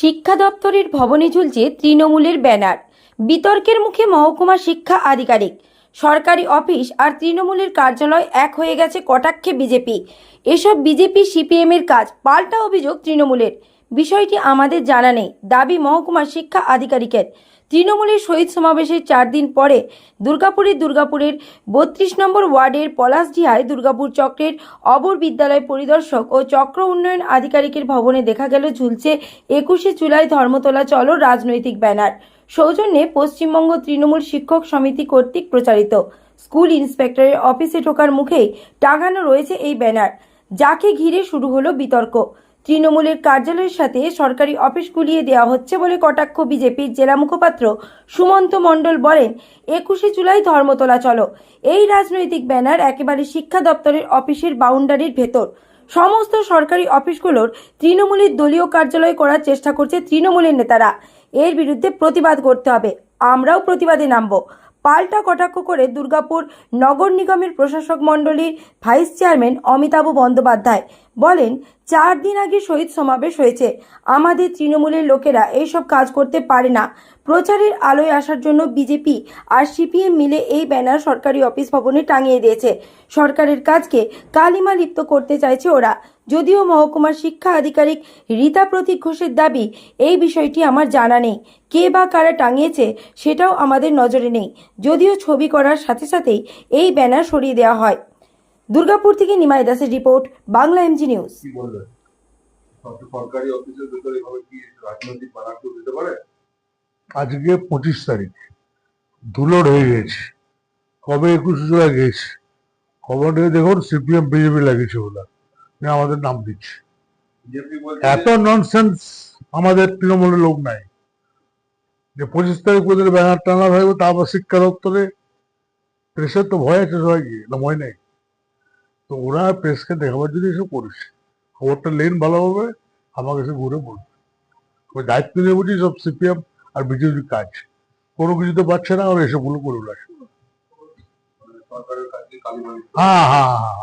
শিক্ষা দপ্তরের ভবনে ঝুলছে তৃণমূলের ব্যানার। বিতর্কের মুখে মহকুমা শিক্ষা আধিকারিক। সরকারি অফিস আর তৃণমূলের কার্যালয় এক হয়ে গেছে কটাক্ষে বিজেপি। এসব বিজেপি সিপিএমের কাজ, পাল্টা অভিযোগ তৃণমূলের। বিষয়টি আমাদের জানা নেই, দাবি মহকুমা শিক্ষা আধিকারিকের। তৃণমূলের শহীদ সমাবেশের চার দিন পরে দুর্গাপুরের দুর্গাপুরের বত্রিশ নম্বর ওয়ার্ডের পলাশডিহায় দুর্গাপুর চক্রের অবর বিদ্যালয় পরিদর্শক ও চক্র উন্নয়ন আধিকারিকের ভবনে দেখা গেল ঝুলছে একুশে জুলাই ধর্মতলা চলো রাজনৈতিক ব্যানার। সৌজন্যে পশ্চিমবঙ্গ তৃণমূল শিক্ষক সমিতি কর্তৃক প্রচারিত। স্কুল ইন্সপেক্টরের অফিসে ঢোকার মুখেই টাঙানো রয়েছে এই ব্যানার। যাকে ঘিরে শুরু হলো বিতর্ক। তৃণমূলের কার্যালয়ের সাথে সরকারি অফিস গুলিয়ে দেওয়া হচ্ছে বলে কটাক্ষ বিজেপির জেলা মুখপাত্র সুমন্ত মণ্ডল বলেন, একুশে জুলাই ধর্মতলা চলো। এই রাজনৈতিক ব্যানার একেবারে শিক্ষা দপ্তরের অফিসের বাউন্ডারির ভেতর। সমস্ত সরকারি অফিসগুলোর তৃণমূলের দলীয় কার্যালয় করার চেষ্টা করছে তৃণমূলের নেতারা। এর বিরুদ্ধে প্রতিবাদ করতে হবে। আমরাও প্রতিবাদে নামব। পাল্টা কটাক্ষ করে দুর্গাপুর নগর নিগমের প্রশাসক মণ্ডলীর ভাইস চেয়ারম্যান অমিতাভ বন্দ্যোপাধ্যায় বলেন, চার দিন আগে শহীদ সমাবেশ হয়েছে। আমাদের তৃণমূলের লোকেরা এইসব কাজ করতে পারে না। প্রচারের আলোয় আসার জন্য বিজেপি আর সিপিএম মিলে এই ব্যানার সরকারি অফিস ভবনে টাঙিয়ে দিয়েছে। সরকারের কাজকে কালিমা লিপ্ত করতে চাইছে ওরা। যদিও মহকুমার শিক্ষা আধিকারিক রীতা প্রতীক ঘোষের দাবি, এই বিষয়টি আমার জানা নেই। কে বা কারা টাঙিয়েছে সেটাও আমাদের নজরে নেই। যদিও ছবি করার সাথে সাথেই এই ব্যানার সরিয়ে দেওয়া হয়। দুর্গাপুর থেকে নিমাই দাসের রিপোর্ট বাংলা এমজি নিউজ বলবেন সরকারি অফিসের ভেতরে এভাবে কি রাজনৈতিক বানার দিতে পারে? আজকে পঁচিশ তারিখ। ধুলোর হয়ে গেছে। কবে একুশ জুলাই গেছে? খবর নিয়ে দেখুন সিপিএম বিজেপি লাগিয়েছে ওরা নিয়ে আমাদের নাম দিচ্ছে। এত ননসেন্স আমাদের তৃণমূলের লোক নাই। যে পঁচিশ তারিখ পর্যন্ত ব্যানার টানা থাকবে তারপর শিক্ষা দপ্তরে প্রেসের তো ভয় আছে সবাইকে না ভয় নেই? তো ওরা প্রেসকে দেখাবার জন্য এসব করিস। খবরটা লেন ভালো হবে আমাকে এসে ঘুরে বলবে। ওই দায়িত্ব নিয়ে বুঝি সব সিপিএম আর বিজেপি কাজ। কোনো কিছু তো পাচ্ছে না ওরা এসবগুলো করে হ্যাঁ হ্যাঁ হ্যাঁ হ্যাঁ।